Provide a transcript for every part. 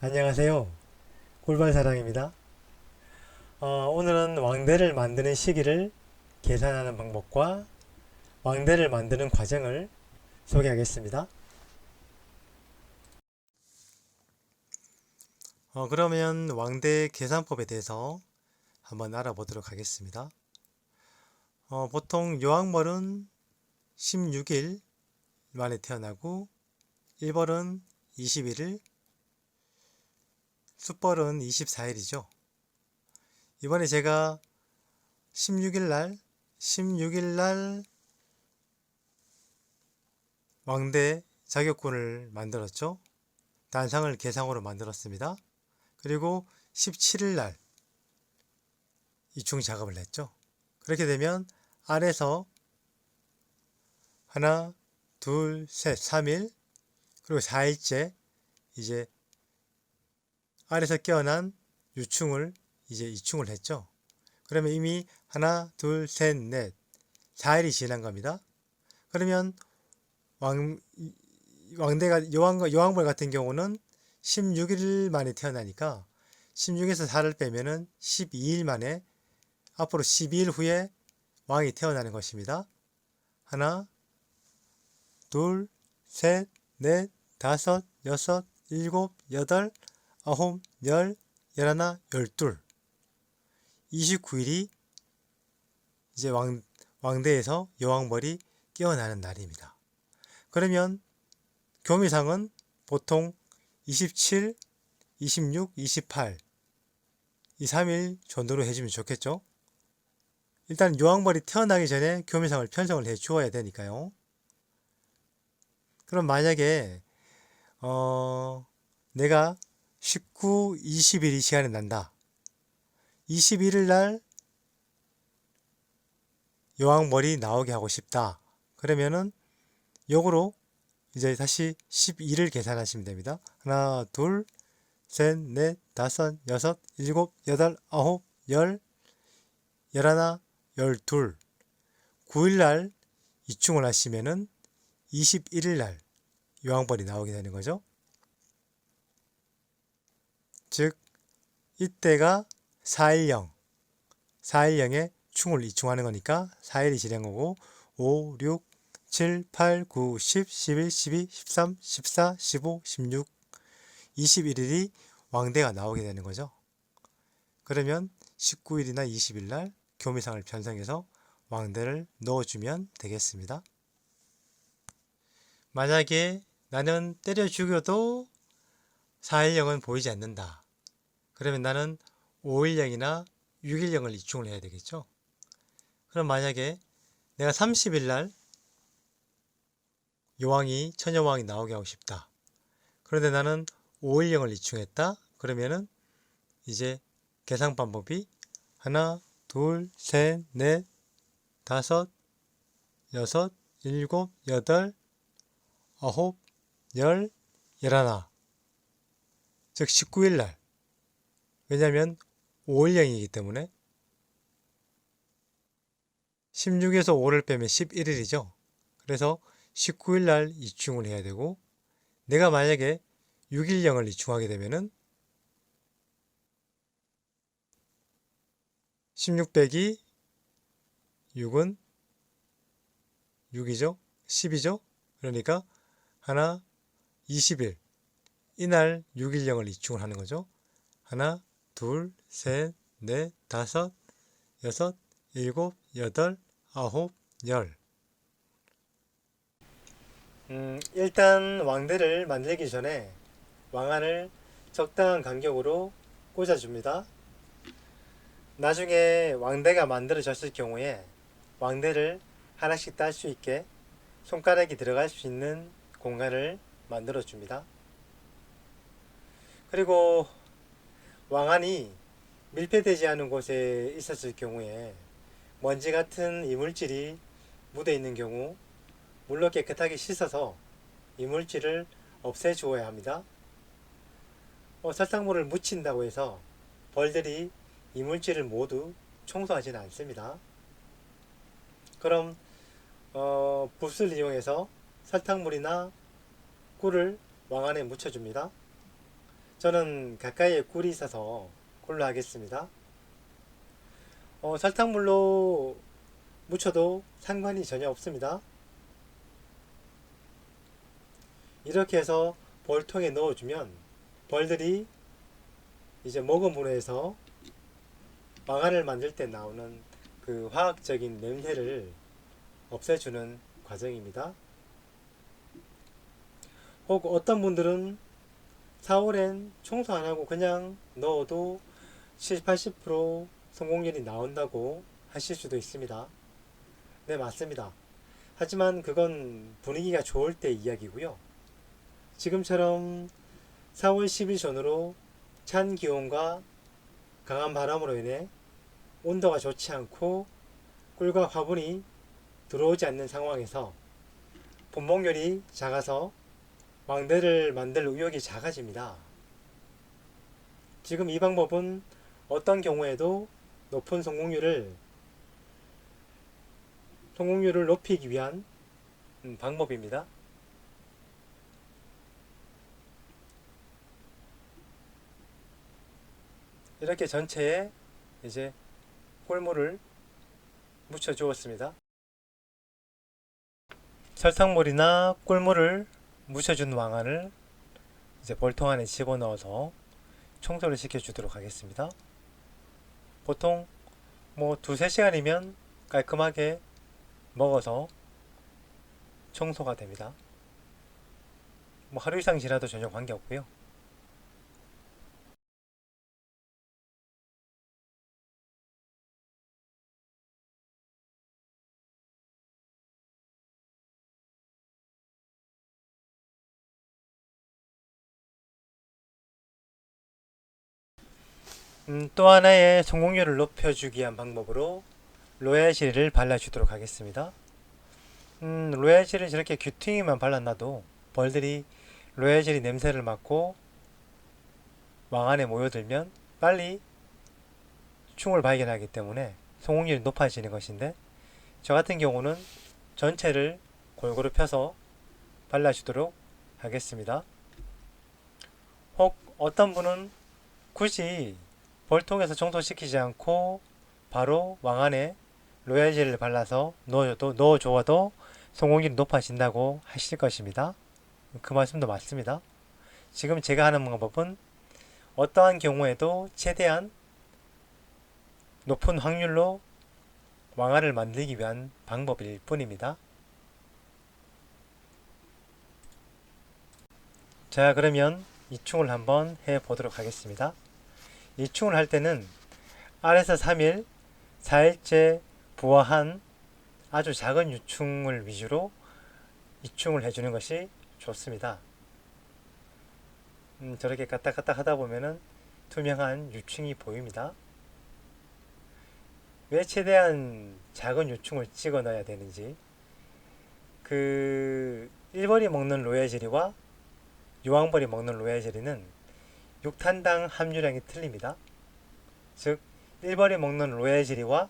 안녕하세요. 꿀벌사랑입니다. 어, 오늘은 왕대를 만드는 시기를 계산하는 방법과 왕대를 만드는 과정을 소개하겠습니다. 어, 그러면 왕대 계산법에 대해서 한번 알아보도록 하겠습니다. 어, 보통 요왕벌은 16일 만에 태어나고 1벌은 21일, 숫벌은 24일이죠. 이번에 제가 16일 날, 16일 날 왕대 자격군을 만들었죠. 단상을 개상으로 만들었습니다. 그리고 17일 날 이충 작업을 했죠. 그렇게 되면 아래서 하나, 둘, 셋, 3일 그리고 4일째 이제 아래서 깨어난 유충을 이제 이충을 했죠. 그러면 이미 하나, 둘, 셋, 넷, 4일이 지난 겁니다. 그러면 왕 왕대가 여왕 여왕벌 같은 경우는 16일 만에 태어나니까 16에서 4를 빼면은 12일 만에 앞으로 12일 후에 왕이 태어나는 것입니다. 하나, 둘, 셋, 넷, 다섯, 여섯, 일곱, 여덟, 아홉, 열, 열하나, 열둘. 29일이 이제 왕, 왕대에서 여왕벌이 깨어나는 날입니다. 그러면 교미상은 보통 27, 26, 28, 이 3일 전도로 해주면 좋겠죠? 일단 여왕벌이 태어나기 전에 교미상을 편성을 해 주어야 되니까요. 그럼 만약에 어 내가 19, 20일이 시간이 난다. 21일 날 여왕벌이 나오게 하고 싶다. 그러면은 역으로 이제 다시 12를 계산하시면 됩니다. 하나, 둘, 셋, 넷, 다섯, 여섯, 일곱, 여덟, 아홉, 열, 열하나, 열둘. 9일 날 이충을 하시면은 21일 날 요왕벌이 나오게 되는 거죠. 즉 이때가 4일령 4일령에 충을 이충하는 거니까 4일이 지난 거고 5, 6, 7, 8, 9, 10, 11, 12, 13, 14, 15, 16, 21일이 왕대가 나오게 되는 거죠. 그러면 19일이나 20일 날 교미상을 편성해서 왕대를 넣어주면 되겠습니다. 만약에 나는 때려 죽여도 4일령은 보이지 않는다. 그러면 나는 5일령이나 6일령을 이충을 해야 되겠죠. 그럼 만약에 내가 30일 날 여왕이 처녀왕이 나오게 하고 싶다. 그런데 나는 5일령을 이충했다. 그러면은 이제 계산 방법이 하나, 둘, 셋, 넷, 다섯, 여섯, 일곱, 여덟, 아홉, 열, 열하나. 즉 19일 날. 왜냐면 5일령이기 때문에 16에서 5를 빼면 11일이죠. 그래서 19일 날 이충을 해야 되고 내가 만약에 6일령을 이충하게 되면은 16 빼기 6은 6이죠. 10이죠. 그러니까 하나 20일 이날 6일령을 이충을 하는 거죠. 하나, 둘, 셋, 넷, 다섯, 여섯, 일곱, 여덟, 아홉, 열. 음, 일단 왕대를 만들기 전에 왕안을 적당한 간격으로 꽂아줍니다. 나중에 왕대가 만들어졌을 경우에 왕대를 하나씩 딸 수 있게 손가락이 들어갈 수 있는 공간을 만들어 줍니다. 그리고 왕안이 밀폐되지 않은 곳에 있었을 경우에 먼지 같은 이물질이 묻어 있는 경우 물로 깨끗하게 씻어서 이물질을 없애 주어야 합니다. 어, 설탕물을 묻힌다고 해서 벌들이 이물질을 모두 청소하지는 않습니다. 그럼 어, 붓을 이용해서 설탕물이나 꿀을 왕 안에 묻혀줍니다. 저는 가까이에 꿀이 있어서 꿀로 하겠습니다. 어, 설탕물로 묻혀도 상관이 전혀 없습니다. 이렇게 해서 볼통에 넣어주면 벌들이 이제 먹음으로 해서 망화를 만들 때 나오는 그 화학적인 냄새를 없애주는 과정입니다. 혹 어떤 분들은 4월엔 청소 안 하고 그냥 넣어도 70, 80% 성공률이 나온다고 하실 수도 있습니다. 네, 맞습니다. 하지만 그건 분위기가 좋을 때 이야기고요. 지금처럼 4월 10일 전후로 찬 기온과 강한 바람으로 인해 온도가 좋지 않고 꿀과 화분이 들어오지 않는 상황에서 분봉률이 작아서 왕대를 만들 의욕이 작아집니다. 지금 이 방법은 어떤 경우에도 높은 성공률을 성공률을 높이기 위한 음, 방법입니다. 이렇게 전체에 이제 꿀물을 묻혀 주었습니다. 설탕물이나 꿀물을 묻혀준 왕안을 이제 볼통 안에 집어넣어서 청소를 시켜주도록 하겠습니다. 보통 뭐 두세 시간이면 깔끔하게 먹어서 청소가 됩니다. 뭐 하루 이상 지나도 전혀 관계없고요. 음, 또 하나의 성공률을 높여주기 위한 방법으로 로얄실을 발라주도록 하겠습니다. 음, 로얄실을 저렇게 귀퉁이만 발라놔도 벌들이 로얄실이 냄새를 맡고 왕 안에 모여들면 빨리 충을 발견하기 때문에 성공률이 높아지는 것인데 저 같은 경우는 전체를 골고루 펴서 발라주도록 하겠습니다. 혹 어떤 분은 굳이 벌통에서 청소시키지 않고 바로 왕 안에 로얄젤을 발라서 넣어줘도, 넣어줘도 성공률이 높아진다고 하실 것입니다. 그 말씀도 맞습니다. 지금 제가 하는 방법은 어떠한 경우에도 최대한 높은 확률로 왕알을 만들기 위한 방법일 뿐입니다. 자 그러면 이충을 한번 해 보도록 하겠습니다. 이충을 할 때는 아래서 3일, 4일째 부화한 아주 작은 유충을 위주로 이충을 해주는 것이 좋습니다. 음, 저렇게 까딱까딱 하다 보면은 투명한 유충이 보입니다. 왜 최대한 작은 유충을 찍어 넣어야 되는지 그 1벌이 먹는 로얄젤리와 유황벌이 먹는 로얄젤리는 육탄당 함유량이 틀립니다. 즉 1벌이 먹는 로얄젤리와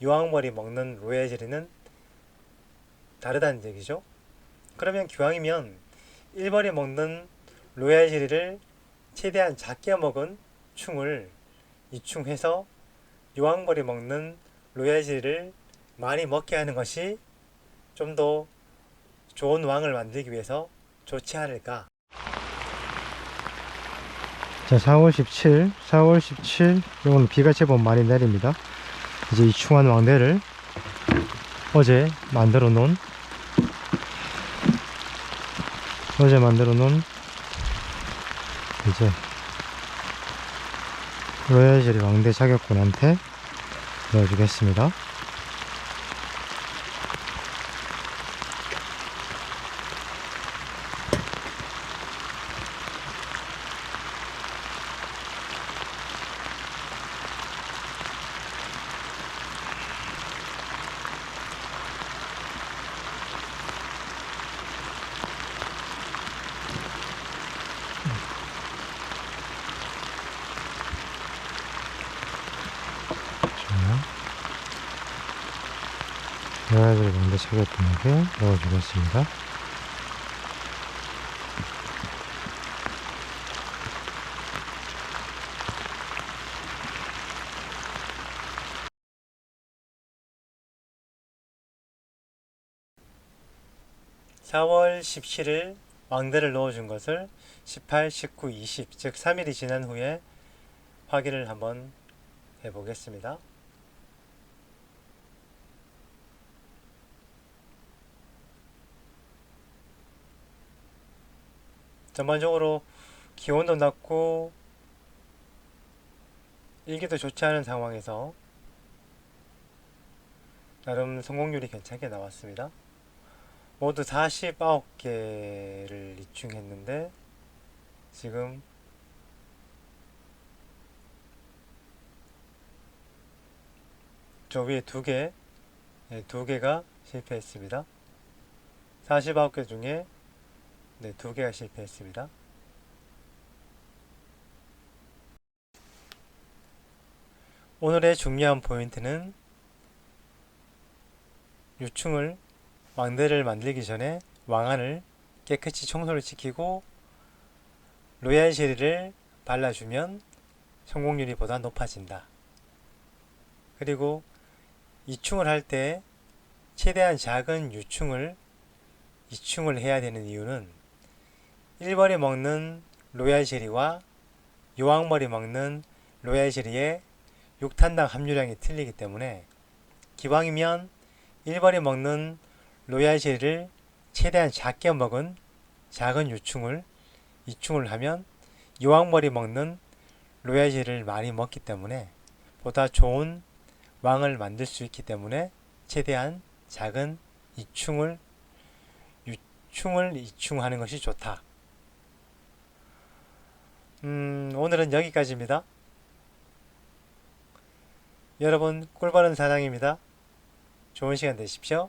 유황벌이 먹는 로얄젤리는 다르다는 얘기죠. 그러면 기왕이면 1벌이 먹는 로얄젤리를 최대한 작게 먹은 충을 이충해서 유황벌이 먹는 로얄젤리를 많이 먹게 하는 것이 좀 더 좋은 왕을 만들기 위해서 좋지 않을까. 자, 4월 17, 4월 17, 오늘 비가 제법 많이 내립니다. 이제 이 충한 왕대를 어제 만들어 놓은 어제 만들어 놓은 이제 로얄젤리 왕대 자격군한테 넣어주겠습니다. 대화를 먼저 차가분하게 넣어주겠습니다. 사월십칠일 왕대를 넣어준 것을 18, 19, 20즉 3일이 지난 후에 확인을 한번 해보겠습니다. 전반적으로 기온도 낮고 일기도 좋지 않은 상황에서 나름 성공률이 괜찮게 나왔습니다. 모두 49개를 입중했는데 지금 저 위에 두 개, 네, 두 개가 실패했습니다. 49개 중에 네, 두 개가 실패했습니다. 오늘의 중요한 포인트는 유충을 왕대를 만들기 전에 왕안을 깨끗이 청소를 시키고 로얄 젤리를 발라주면 성공률이 보다 높아진다. 그리고 이충을 할 때 최대한 작은 유충을 이충을 해야 되는 이유는 1번에 먹는 로얄 젤리와 요왕머리 먹는 로얄 젤리의 육탄당 함유량이 틀리기 때문에 기왕이면 1번에 먹는 로얄 젤리를 최대한 작게 먹은 작은 유충을 이충을 하면 요왕머리 먹는 로얄 젤리를 많이 먹기 때문에 보다 좋은 왕을 만들 수 있기 때문에 최대한 작은 이충을 유충을 이충하는 것이 좋다. 음, 오늘은 여기까지입니다. 여러분 꿀바른 사장입니다. 좋은 시간 되십시오.